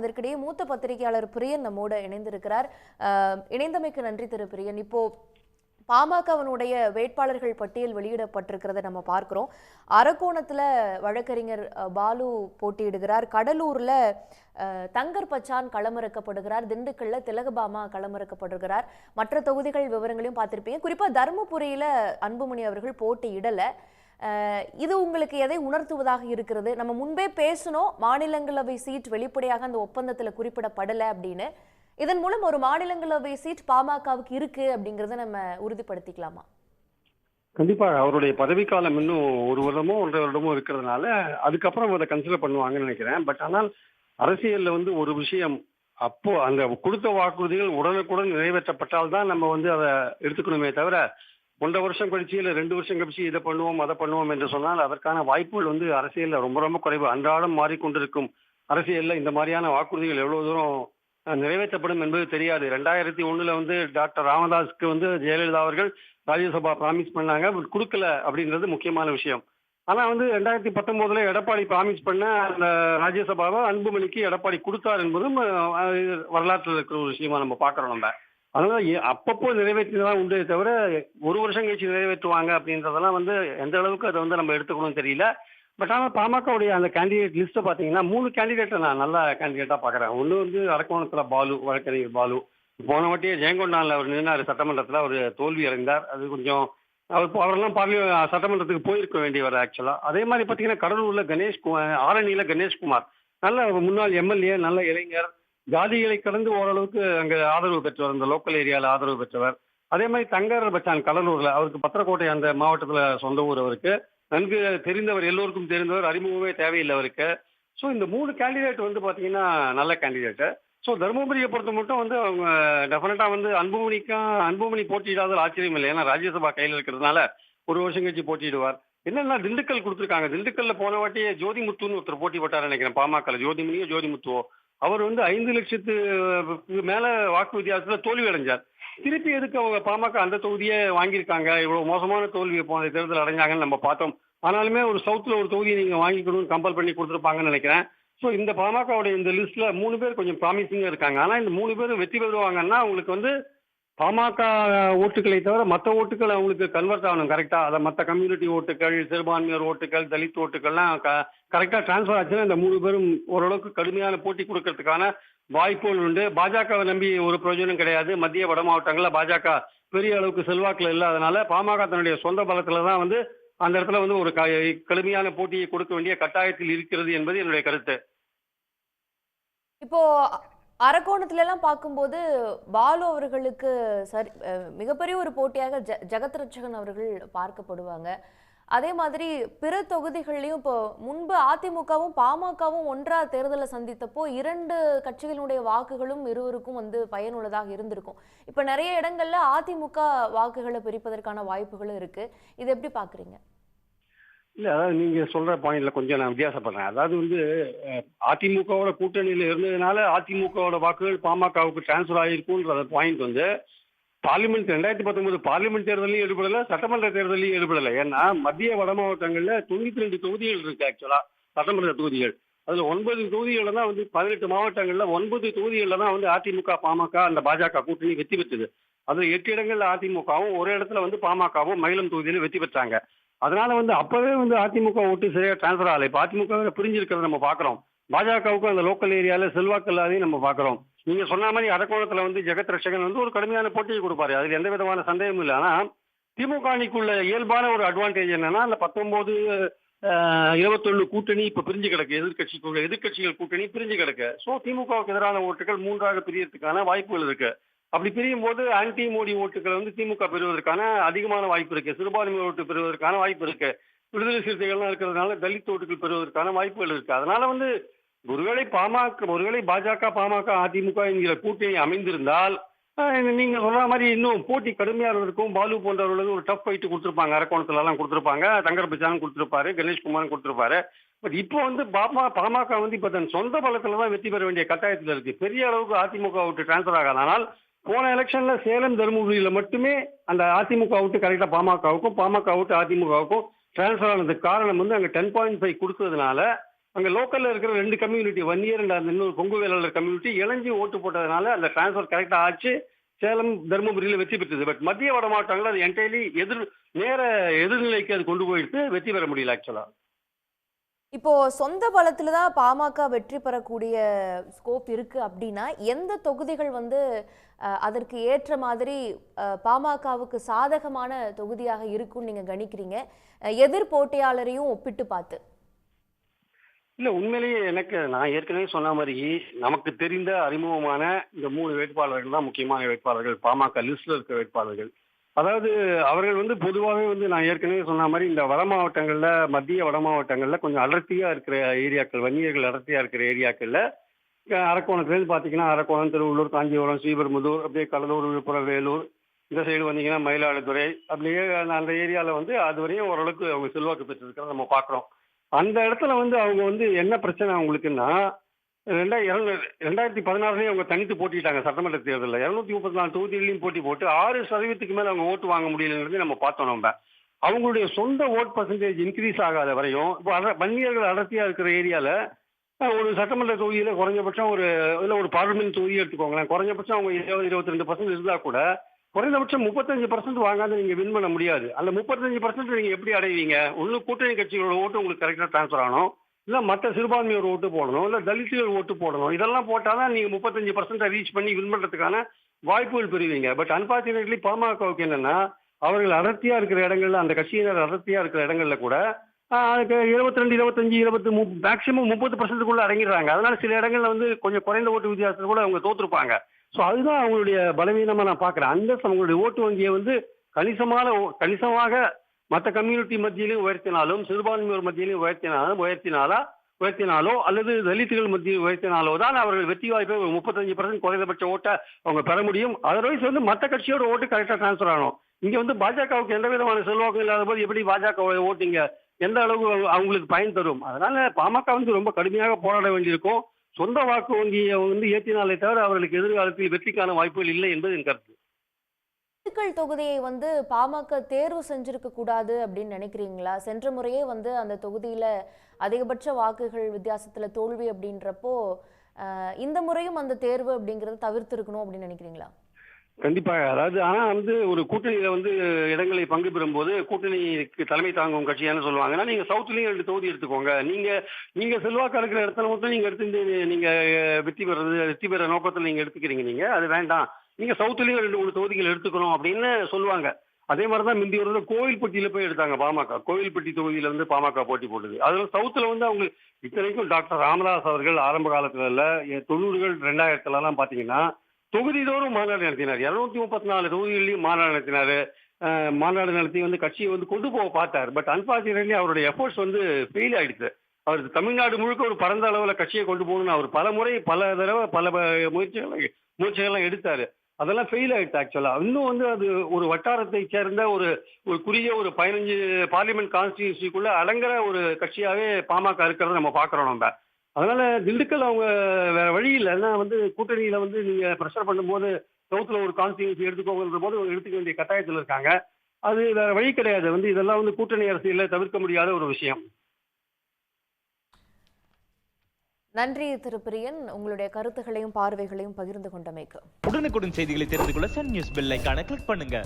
இதற்கிடையே மூத்த பத்திரிகையாளர் பிரியன் நம்மோடு இணைந்திருக்கிறார். இணைந்தமைக்கு நன்றி திரு பிரியன். இப்போ பாமகவனுடைய வேட்பாளர்கள் பட்டியல் வெளியிடப்பட்டிருக்கிறத நம்ம பார்க்குறோம். அரக்கோணத்தில் வழக்கறிஞர் பாலு போட்டியிடுகிறார். கடலூரில் தங்கர் பச்சான் களமிறக்கப்படுகிறார். திண்டுக்கல்ல திலகபாமா களமிறக்கப்படுகிறார். மற்ற தொகுதிகள் விவரங்களையும் பார்த்துருப்பீங்க. குறிப்பாக தருமபுரியில் அன்புமணி அவர்கள் போட்டியிடலை. இது உங்களுக்கு எதை உணர்த்துவதாக இருக்கிறது? நம்ம முன்பே பேசணும் மாநிலங்களவை சீட் வெளிப்படையாக அந்த ஒப்பந்தத்துல குறிப்பிடப்படல அப்படின்னு. இதன் மூலம் ஒரு மாநிலங்களவை சீட் பாமகவுக்கு இருக்கு அப்படிங்கறத நம்ம உறுதிப்படுத்திக்கலாமா? கண்டிப்பா. அவருடைய பதவிக்காலம் இன்னும் ஒரு வருடமோ ஒன்றரை வருடமோ இருக்கிறதுனால அதுக்கப்புறம் அதை கன்சிடர் பண்ணுவாங்கன்னு நினைக்கிறேன். பட் ஆனால் அரசியல்ல வந்து ஒரு விஷயம் அப்போ அந்த கொடுத்த வாக்குறுதிகள் உடனுக்குடன் நிறைவேற்றப்பட்டால் தான் நம்ம வந்து அதை எடுத்துக்கணுமே தவிர ஒன்றரை வருஷம் கழிச்சு இல்லை ரெண்டு வருஷம் கழிச்சு இதை பண்ணுவோம் அதை பண்ணுவோம் என்று சொன்னால் அதற்கான வாய்ப்புகள் வந்து அரசியலில் ரொம்ப ரொம்ப குறைவு. அன்றாடம் மாறிக்கொண்டிருக்கும் அரசியல்ல இந்த மாதிரியான வாக்குறுதிகள் எவ்வளவு தூரம் நிறைவேற்றப்படும் என்பது தெரியாது. ரெண்டாயிரத்தி ஒண்ணுல வந்து டாக்டர் ராமதாஸ்க்கு வந்து ஜெயலலிதா அவர்கள் ராஜ்யசபா ப்ராமிஸ் பண்ணாங்க. பட் கொடுக்கல அப்படின்றது முக்கியமான விஷயம். ஆனா வந்து ரெண்டாயிரத்தி பத்தொம்போதுல எடப்பாடி ப்ராமிஸ் பண்ண அந்த ராஜ்யசபாவை அன்புமணிக்கு எடப்பாடி கொடுத்தார் என்பதும் வரலாற்றில் இருக்கிற ஒரு விஷயமா நம்ம பார்க்குறோம் நம்ம. அதனால எ- அப்பப்போ நிறைவேற்றிதான் உண்டே தவிர ஒரு வருஷம் கழிச்சு நிறைவேற்றுவாங்க அப்படின்றதெல்லாம் வந்து எந்த அளவுக்கு அதை வந்து நம்ம எடுத்துக்கணும்னு தெரியல. பட் ஆனால் பாமகவுடைய அந்த கேண்டிடேட் லிஸ்ட்டை பார்த்தீங்கன்னா மூணு கேண்டிடேட்டை நான் நல்ல கேண்டிடேட்டாக பார்க்குறேன் ஒன்று வந்து அரக்கோணத்தில் பாலு வழக்கறிஞர் பாலு. போன வாட்டியே ஜெயங்கொண்டானில் அவர் நின்னார் சட்டமன்றத்தில். அவர் தோல்வி அடைந்தார். அது கொஞ்சம் அவர் அவரெல்லாம் பார்லிய சட்டமன்றத்துக்கு போயிருக்க வேண்டியவர் ஆக்சுவலாக அதே மாதிரி பார்த்தீங்கன்னா கடலூரில் கணேஷ்குமார் ஆரணியில் கணேஷ்குமார். நல்ல முன்னாள் எம்எல்ஏ நல்ல இளைஞர். ஜாதிகளை கடந்து ஓரளவுக்கு அங்கே ஆதரவு பெற்றவர் இந்த லோக்கல் ஏரியாவில் ஆதரவு பெற்றவர். அதே மாதிரி தங்கர் பச்சான் கடலூரில் அவருக்கு பத்திரக்கோட்டை அந்த மாவட்டத்தில் சொந்த ஊர் அவருக்கு. நன்கு தெரிந்தவர் எல்லோருக்கும் தெரிந்தவர் அறிமுகமே தேவையில்லை அவருக்கு. ஸோ இந்த மூணு கேண்டிடேட் வந்து பார்த்தீங்கன்னா நல்ல கேண்டிடேட்டு ஸோ தருமபுரியை பொறுத்த மட்டும் வந்து அவங்க டெஃபினட்டாக வந்து அன்புமணிக்கும் அன்புமணி போட்டியிடாத ஆச்சரியம் இல்லை. ஏன்னா ராஜ்யசபா கையில் இருக்கிறதுனால ஒரு வருஷம் கழிச்சு போட்டியிடுவார். என்னன்னா திண்டுக்கல் கொடுத்துருக்காங்க. திண்டுக்கல்ல போன வாட்டியே ஜோதிமுத்துன்னு ஒருத்தர் போட்டி போட்டார் நினைக்கிறேன் பாமக ஜோதிமணியோ ஜோதிமுத்துவோ. அவர் வந்து ஐந்து லட்சத்து மேல வாக்கு வித்தியாசத்துல தோல்வி அடைஞ்சார். திருப்பி எதுக்கு அவங்க பாமக அந்த தொகுதியே வாங்கியிருக்காங்க? இவ்வளவு மோசமான தோல்வியை போன தேர்தல் அடைஞ்சாங்கன்னு நம்ம பார்த்தோம். ஆனாலுமே ஒரு சவுத்துல ஒரு தொகுதியை நீங்க வாங்கிக்கணும்னு கம்பல் பண்ணி கொடுத்துருப்பாங்கன்னு நினைக்கிறேன். ஸோ இந்த பாமகவுடைய இந்த லிஸ்ட்ல மூணு பேர் கொஞ்சம் ப்ராமிசிங்கா இருக்காங்க. ஆனா இந்த மூணு பேரும் வெற்றி பெறுவாங்கன்னா உங்களுக்கு வந்து பாமக ஓட்டுகளை தவிர மற்ற ஓட்டுகள் அவங்களுக்கு கன்வெர்ட் ஆகணும் கரெக்டா அதை மற்ற கம்யூனிட்டி ஓட்டுகள் சிறுபான்மையர் ஓட்டுகள் தலித் ஓட்டுகள்லாம் கரெக்டா டிரான்ஸ்ஃபர் ஆச்சுன்னா இந்த மூணு பேரும் ஓரளவுக்கு கடுமையான போட்டி கொடுக்கறதுக்கான வாய்ப்புகள் உண்டு. பாஜகவை நம்பி ஒரு பிரயோஜனம் கிடையாது. மத்திய வட மாவட்டங்களில் பாஜக பெரிய அளவுக்கு செல்வாக்கில் இல்லாதனால பாமக தன்னுடைய சொந்த பலத்துல தான் வந்து அந்த இடத்துல வந்து ஒரு க- கடுமையான போட்டியை கொடுக்க வேண்டிய கட்டாயத்தில் இருக்கிறது என்பது என்னுடைய கருத்து. இப்போ அரக்கோணத்துல எல்லாம் பார்க்கும்போது பாலு அவர்களுக்கு சரி மிகப்பெரிய ஒரு போட்டியாக ஜ ஜெகத் ரட்சகன் அவர்கள் பார்க்கப்படுவாங்க. அதே மாதிரி பிற தொகுதிகள்லையும் இப்போ முன்பு அதிமுகவும் பாமகவும் ஒன்றா தேர்தலை சந்தித்தப்போ இரண்டு கட்சிகளுடைய வாக்குகளும் இருவருக்கும் வந்து பயனுள்ளதாக இருந்திருக்கும். இப்போ நிறைய இடங்கள்ல அதிமுக வாக்குகளை பிரிப்பதற்கான வாய்ப்புகளும் இருக்கு. இதை எப்படி பாக்குறீங்க இல்ல அதாவது நீங்க சொல்ற பாயிண்ட்ல கொஞ்சம் நான் வித்தியாசப்படுறேன். அதாவது வந்து அதிமுகவோட கூட்டணியில இருந்ததுனால அதிமுகவோட வாக்குகள் பாமகவுக்கு டிரான்ஸ்ஃபர் ஆகிருக்குன்ற பாயிண்ட் வந்து பார்லிமெண்ட் ரெண்டாயிரத்தி பத்தொன்பது பார்லிமெண்ட் தேர்தலையும் ஈடுபடல சட்டமன்ற தேர்தலையும் ஈடுபடல ஏன்னா மத்திய வட மாவட்டங்கள்ல தொண்ணூத்தி ரெண்டு தொகுதிகள் இருக்கு ஆக்சுவலா சட்டமன்ற தொகுதிகள். அதுல ஒன்பது தொகுதிகளில் தான் வந்து பதினெட்டு மாவட்டங்கள்ல ஒன்பது தொகுதிகள்ல தான் வந்து அதிமுக பாமக அந்த பாஜக கூட்டணி வெற்றி பெற்றது. அதுல எட்டு இடங்கள்ல அதிமுகவும் ஒரு இடத்துல வந்து பாமகவும் மயிலம் தொகுதியில வெற்றி பெற்றாங்க. அதனால வந்து அப்பவே வந்து அதிமுக ஓட்டு சரியா டிரான்ஸ்ஃபர் ஆகலை. இப்போ அதிமுக பிரிஞ்சிருக்கிறத நம்ம பார்க்குறோம் பாஜகவுக்கும் அந்த லோக்கல் ஏரியால செல்வாக்கு இல்லாதையும் நம்ம பார்க்குறோம் நீங்க சொன்ன மாதிரி அரக்கோணத்துல வந்து ஜெகத் ரட்சகன் வந்து ஒரு கடுமையான போட்டியை கொடுப்பாரு. அதுல எந்த விதமான சந்தேகமும் இல்லை. ஆனா திமுக அணிக்குள்ள இயல்பான ஒரு அட்வான்டேஜ் என்னன்னா அந்த பத்தொன்பது இருபத்தொன்னு கூட்டணி இப்ப பிரிஞ்சு கிடக்கு. எதிர்கட்சிக்குள்ள எதிர்க்கட்சிகள் கூட்டணி பிரிஞ்சு கிடக்கு. ஸோ திமுகவுக்கு எதிரான ஓட்டுகள் மூன்றாக பிரியறதுக்கான வாய்ப்புகள் இருக்கு. அப்படி பிரியும் போது ஆன்டி மோடி ஓட்டுகளை வந்து திமுக பெறுவதற்கான அதிகமான வாய்ப்பு இருக்கு. சிறுபான்மை ஓட்டு பெறுவதற்கான வாய்ப்பு இருக்கு. விடுதலை சிறுத்தைகள்லாம் இருக்கிறதுனால தலித் ஓட்டுகள் பெறுவதற்கான வாய்ப்புகள் இருக்கு. அதனால வந்து ஒருவேளை பாமக ஒருவேளை பாஜக பாமக அதிமுக என்கிற கூட்டணி அமைந்திருந்தால் நீங்க சொல்ற மாதிரி இன்னும் போட்டி கடுமையாக இருக்கும். பாலு போன்றவர்களுக்கு ஒரு டஃப் ஃபைட்டு கொடுத்துருப்பாங்க. அரக்கோணத்துல எல்லாம் கொடுத்துருப்பாங்க. தங்கர் பச்சான் கொடுத்துருப்பாரு. கணேஷ்குமாரும் கொடுத்துருப்பாரு. பட் இப்போ வந்து பாமா பாமக வந்து இப்போ தன் சொந்த பலத்துல தான் வெற்றி பெற வேண்டிய கட்டாயத்தில் இருக்கு. பெரிய அளவுக்கு அதிமுக விட்டு டிரான்ஸ்ஃபர் ஆகாதனால் போன எலெக்ஷன்ல சேலம் தருமபுரியில மட்டுமே அந்த அதிமுக விட்டு கரெக்டா பாமகவுக்கும் பாமக விட்டு அதிமுகவுக்கும் டிரான்ஸ்ஃபர் ஆனதுக்கு காரணம் வந்து அங்க டென் பாயிண்ட் ஃபைவ் கொடுத்ததுனால அங்க லோக்கல்ல இருக்கிற ரெண்டு கம்யூனிட்டி ஒன் அண்ட் அந்த இன்னொரு கொங்கு வேளாளர் கம்யூனிட்டி இளைஞ்சி ஓட்டு போட்டதுனால அந்த டிரான்ஸ்ஃபர் கரெக்டா ஆச்சு. சேலம் தருமபுரியில வெற்றி பெற்றது. பட் மத்திய வட மாவட்டங்கள் அது என்டையர்லி எதிர் நேர எதிர்நிலைக்கு அது கொண்டு போயிட்டு வெற்றி பெற முடியல ஆக்சுவலா இப்போ சொந்த பலத்துல தான் பாமக வெற்றி பெறக்கூடிய ஸ்கோப் இருக்கு அப்படின்னா எந்த தொகுதிகள் வந்து அதற்கு ஏற்ற மாதிரி பாமகவுக்கு சாதகமான தொகுதியாக இருக்கும்னு நீங்க கணிக்கிறீங்க. எதிர் போட்டியாளரையும் ஒப்பிட்டு பார்த்து. இல்ல உண்மையிலேயே எனக்கு நான் ஏற்கனவே சொன்ன மாதிரி நமக்கு தெரிந்த அறிமுகமான இந்த மூணு வேட்பாளர்கள் தான் முக்கியமான வேட்பாளர்கள். பாமக லிஸ்ட்ல இருக்க வேட்பாளர்கள். அதாவது அவர்கள் வந்து பொதுவாகவே வந்து நான் ஏற்கனவே சொன்ன மாதிரி இந்த வட மாவட்டங்கள்ல மத்திய வட மாவட்டங்கள்ல கொஞ்சம் அடர்த்தியா இருக்கிற ஏரியாக்கள் வன்னியர்கள் அடர்த்தியா இருக்கிற ஏரியாக்கள்ல அரக்கோணத்துலேருந்து பார்த்தீங்கன்னா அரக்கோணம் திருவள்ளூர் காஞ்சிபுரம் ஸ்ரீபெரும்புதூர் அப்படியே கடலூர் விழுப்புரம் வேலூர் இந்த சைடு வந்தீங்கன்னா மயிலாடுதுறை அப்படியே அந்த- ஏரியாவில் வந்து அது வரையும் ஓரளவுக்கு அவங்க செல்வாக்கு பெற்றிருக்கிறத நம்ம பார்க்குறோம் அந்த இடத்துல வந்து அவங்க வந்து என்ன பிரச்சனை அவங்களுக்குன்னா ரெண்டாயிரத்தி பதினாறுலேயே அவங்க தனித்து போட்டிட்டாங்க சட்டமன்ற தேர்தலில். இரநூத்தி முப்பத்தி நாலு தொகுதிகளிலும் போட்டி போட்டு ஆறு சதவீதத்துக்கு மேலே அவங்க ஓட்டு வாங்க முடியலன்றது நம்ம பார்த்தோம் நம்ம. அவங்களுடைய சொந்த ஓட் பர்சன்டேஜ் இன்க்ரீஸ் ஆகாத வரையும் இப்போ அட வன்னியர்கள் அடர்த்தியாக இருக்கிற ஏரியாவில் ஒரு சட்டமன்ற தொகுதியில் குறைஞ்சபட்சம் ஒரு இல்லை ஒரு பார்லிமெண்ட் தொகுதி எடுத்துக்கோங்களேன். குறைஞ்சபட்சம் அவங்க இருபது இருபத்தி ரெண்டு பர்சன்ட் இருந்தால் கூட குறைந்தபட்சம் முப்பத்தஞ்சு பர்சன்ட் வாங்காத நீங்கள் வின் பண்ண முடியாது. அந்த முப்பத்தஞ்சு பர்சன்ட் நீங்கள் எப்படி அடைவீங்க? ஒன்று கூட்டணி கட்சிகளோட ஓட்டு உங்களுக்கு கரெக்டாக ட்ரான்ஸ்ஃபர் ஆகணும். இல்லை மற்ற சிறுபான்மையோர் ஓட்டு போடணும் இல்லை தலித்துகள் ஓட்டு போடணும். இதெல்லாம் போட்டால் தான் நீங்கள் முப்பத்தஞ்சு பர்சன்ட்டை ரீச் பண்ணி வின் பண்ணுறதுக்கான வாய்ப்புகள் பெறுவீங்க. பட் அன்பார்ச்சுனேட்லி பாமகவுக்கு என்னென்னா அவர்கள் அடர்த்தியாக இருக்கிற இடங்கள்ல அந்த கட்சியினர் அடர்த்தியாக இருக்கிற இடங்கள்ல கூட அதுக்கு இருபத்தி ரெண்டு இருபத்தஞ்சு இருபத்தி மு மேக்ஸிமம் முப்பது பர்சன்ட்டுக்குள்ள அடங்கிடுறாங்க. அதனால சில இடங்கள்ல வந்து கொஞ்சம் குறைந்த ஓட்டு வித்தியாசத்தில் கூட அவங்க தோத்துருப்பாங்க. ஸோ அதுதான் அவங்களுடைய பலவீனமாக நான் பார்க்குறேன். அந்த அவங்களுடைய ஓட்டு வங்கியை வந்து கணிசமான கணிசமாக மற்ற கம்யூனிட்டி மத்தியிலையும் உயர்த்தினாலும் சிறுபான்மையோர் மத்தியிலையும் உயர்த்தினாலும் உயர்த்தினாலா உயர்த்தினாலோ அல்லது தலித்துகள் மத்தியில் உயர்த்தினாலோ தான் அவர்கள் வெற்றி வாய்ப்பை முப்பத்தஞ்சு பர்சன்ட் குறைந்தபட்ச ஓட்டை அவங்க பெற முடியும். அதர்வைஸ் வந்து மற்ற கட்சியோட ஓட்டு கரெக்டாக ட்ரான்ஸ்ஃபர் ஆகணும். இங்கே வந்து பாஜகவுக்கு எந்த விதமான செல்வாக்கும் இல்லாத போது எப்படி பாஜக ஓட்டிங்க எந்த அளவுக்கு அவங்களுக்கு பயன் தரும்? அதனால பாமக வந்து ரொம்ப கடுமையாக போராட வேண்டியிருக்கும். சொந்த வாக்கு வங்கியை வந்து ஏற்றினாலே தவிர அவர்களுக்கு எதிர்காலத்தில் வெற்றிக்கான வாய்ப்புகள் இல்லை என்பது என் கருத்து. திண்டுக்கல் தொகுதியை வந்து பாமக தேர்வு செஞ்சிருக்க கூடாது அப்படின்னு நினைக்கிறீங்களா? சென்ற முறையே வந்து அந்த தொகுதியில அதிகபட்ச வாக்குகள் வித்தியாசத்துல தோல்வி அப்படின்றப்போ இந்த முறையும் அந்த தேர்வு அப்படிங்கறத தவிர்த்திருக்கணும் அப்படின்னு நினைக்கிறீங்களா? கண்டிப்பாக அதாவது ஆனா வந்து ஒரு கூட்டணியில வந்து இடங்களை பங்கு பெறும்போது கூட்டணிக்கு தலைமை தாங்கும் கட்சியான்னு சொல்லுவாங்கன்னா நீங்க சவுத்துலயும் ரெண்டு தொகுதி எடுத்துக்கோங்க. நீங்க நீங்க செல்வாக்கு இருக்கிற இடத்துல மட்டும் நீங்க எடுத்து நீங்க வெற்றி பெறது வெற்றி பெற நோக்கத்தில் நீங்க எடுத்துக்கிறீங்க நீங்க. அது வேண்டாம். நீங்க சவுத்துலயும் ரெண்டு மூணு தொகுதிகள் எடுத்துக்கணும் அப்படின்னு சொல்லுவாங்க. அதே மாதிரி தான் முந்தைய ஒரு கோவில்பட்டியில போய் எடுத்தாங்க பாமக. கோவில்பட்டி தொகுதியில இருந்து பாமக போட்டி போட்டது. அதுல சவுத்துல வந்து அவங்க இத்தனைக்கும் டாக்டர் ராமதாஸ் அவர்கள் ஆரம்ப காலத்துல இல்ல தொண்ணூறுகள் ரெண்டாயிரத்துல எல்லாம் பாத்தீங்கன்னா தொகுதிதோறும் மாநாடு நடத்தினார். இருநூத்தி முப்பத்தி நாலு தொகுதிகளிலும் மாநாடு நடத்தினாரு. மாநாடு நடத்தி வந்து கட்சியை வந்து கொண்டு போக பார்த்தார். பட் அன்பார்ச்சுனேட்லி அவருடைய எஃபோர்ட்ஸ் வந்து ஃபெயில் ஆயிடுச்சு. அவர் தமிழ்நாடு முழுக்க ஒரு பரந்த அளவில் கட்சியை கொண்டு போகணும்னு அவர் பல முறை பல தடவை பல முயற்சிகள் முயற்சிகள்லாம் எடுத்தாரு. அதெல்லாம் ஃபெயில் ஆயிடுச்சு ஆக்சுவலா இன்னும் வந்து அது ஒரு வட்டாரத்தை சேர்ந்த ஒரு ஒரு குறுகிய ஒரு பதினஞ்சு பார்லிமெண்ட் கான்ஸ்டியூன்சிக்குள்ள அடங்குற ஒரு கட்சியாவே பாமக இருக்கிறத நம்ம பார்க்குறோம் நம்ம. அதனால திண்டுக்கல் அவங்க வேற வழி இல்லை. ஏன்னா வந்து கூட்டணியில வந்து நீங்க ப்ரெஷர் பண்ணும்போது சவுத்துல ஒரு கான்ஸ்டியூன்சி எடுத்துக்கோங்கன்ற போது அவங்க எடுத்துக்க வேண்டிய கட்டாயத்தில் இருக்காங்க. அது வேற வழி கிடையாது. வந்து இதெல்லாம் வந்து கூட்டணி அரசியலில் தவிர்க்க முடியாத ஒரு விஷயம். நன்றி திரு பிரியன் உங்களுடைய கருத்துகளையும் பார்வைகளையும் பகிர்ந்து கொண்டமைக்கு. உடனுக்குடன் செய்திகளை தெரிந்து கொள்ள சன் நியூஸ் பெல் கிளிக் பண்ணுங்க.